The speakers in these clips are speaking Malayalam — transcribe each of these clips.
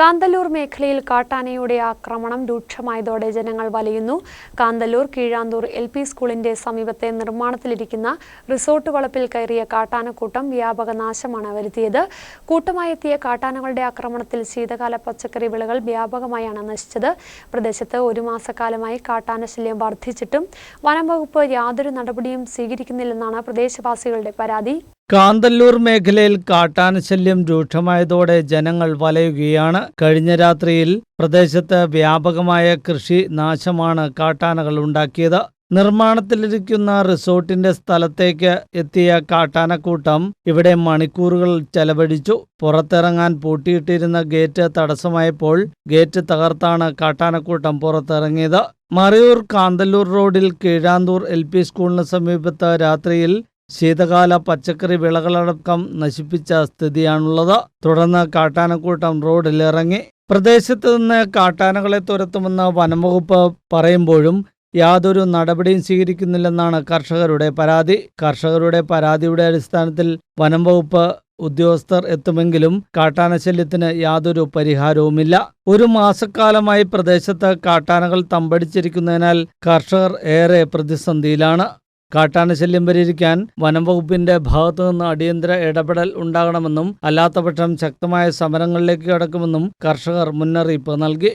കാന്തല്ലൂർ മേഖലയിൽ കാട്ടാനയുടെ ആക്രമണം രൂക്ഷമായതോടെ ജനങ്ങൾ വലയുന്നു. കാന്തല്ലൂർ കീഴാന്തൂർ എൽ പി സ്കൂളിന്റെ സമീപത്തെ നിർമ്മാണത്തിലിരിക്കുന്ന റിസോർട്ട് വളപ്പിൽ കയറിയ കാട്ടാനക്കൂട്ടം വ്യാപക നാശമാണ് വരുത്തിയത്. കൂട്ടമായെത്തിയ കാട്ടാനകളുടെ ആക്രമണത്തിൽ ശീതകാല പച്ചക്കറി വിളകൾ വ്യാപകമായാണ് നശിച്ചത്. പ്രദേശത്ത് ഒരു മാസക്കാലമായി കാട്ടാനശല്യം വർദ്ധിച്ചിട്ടും വനം വകുപ്പ് യാതൊരു നടപടിയും സ്വീകരിക്കുന്നില്ലെന്നാണ് പ്രദേശവാസികളുടെ പരാതി. കാന്തല്ലൂർ മേഖലയിൽ കാട്ടാനശല്യം രൂക്ഷമായതോടെ ജനങ്ങൾ വലയുകയാണ്. കഴിഞ്ഞ രാത്രിയിൽ പ്രദേശത്ത് വ്യാപകമായ കൃഷി നാശമാണ് കാട്ടാനകൾ ഉണ്ടാക്കിയത്. നിർമ്മാണത്തിലിരിക്കുന്ന റിസോർട്ടിന്റെ സ്ഥലത്തേക്ക് എത്തിയ കാട്ടാനക്കൂട്ടം ഇവിടെ മണിക്കൂറുകൾ ചെലവഴിച്ചു. പുറത്തിറങ്ങാൻ പൂട്ടിയിട്ടിരുന്ന ഗേറ്റ് തടസ്സമായപ്പോൾ ഗേറ്റ് തകർത്താണ് കാട്ടാനക്കൂട്ടം പുറത്തിറങ്ങിയത്. മറയൂർ കാന്തല്ലൂർ റോഡിൽ കീഴാന്തൂർ എൽ പി സ്കൂളിന് സമീപത്ത് രാത്രിയിൽ ശീതകാല പച്ചക്കറി വിളകളടക്കം നശിപ്പിച്ച സ്ഥിതിയാണുള്ളത്. തുടർന്ന് കാട്ടാനക്കൂട്ടം റോഡിലിറങ്ങി. പ്രദേശത്ത് നിന്ന് കാട്ടാനകളെ തുരത്തുമെന്ന് വനംവകുപ്പ് പറയുമ്പോഴും യാതൊരു നടപടിയും സ്വീകരിക്കുന്നില്ലെന്നാണ് കർഷകരുടെ പരാതി. കർഷകരുടെ പരാതിയുടെ അടിസ്ഥാനത്തിൽ വനംവകുപ്പ് ഉദ്യോഗസ്ഥർ എത്തുമെങ്കിലും കാട്ടാനശല്യത്തിന് യാതൊരു പരിഹാരവുമില്ല. ഒരു മാസക്കാലമായി പ്രദേശത്ത് കാട്ടാനകൾ തമ്പടിച്ചിരിക്കുന്നതിനാൽ കർഷകർ ഏറെ പ്രതിസന്ധിയിലാണ്. കാട്ടാനശല്യം പരിഹരിക്കാൻ വനം വകുപ്പിന്റെ ഭാഗത്തു നിന്ന് അടിയന്തര ഇടപെടൽ ഉണ്ടാകണമെന്നും അല്ലാത്തപക്ഷം ശക്തമായ സമരങ്ങളിലേക്ക് കടക്കുമെന്നും കർഷകർ മുന്നറിയിപ്പ് നൽകി.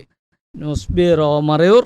News bureau Marayoor.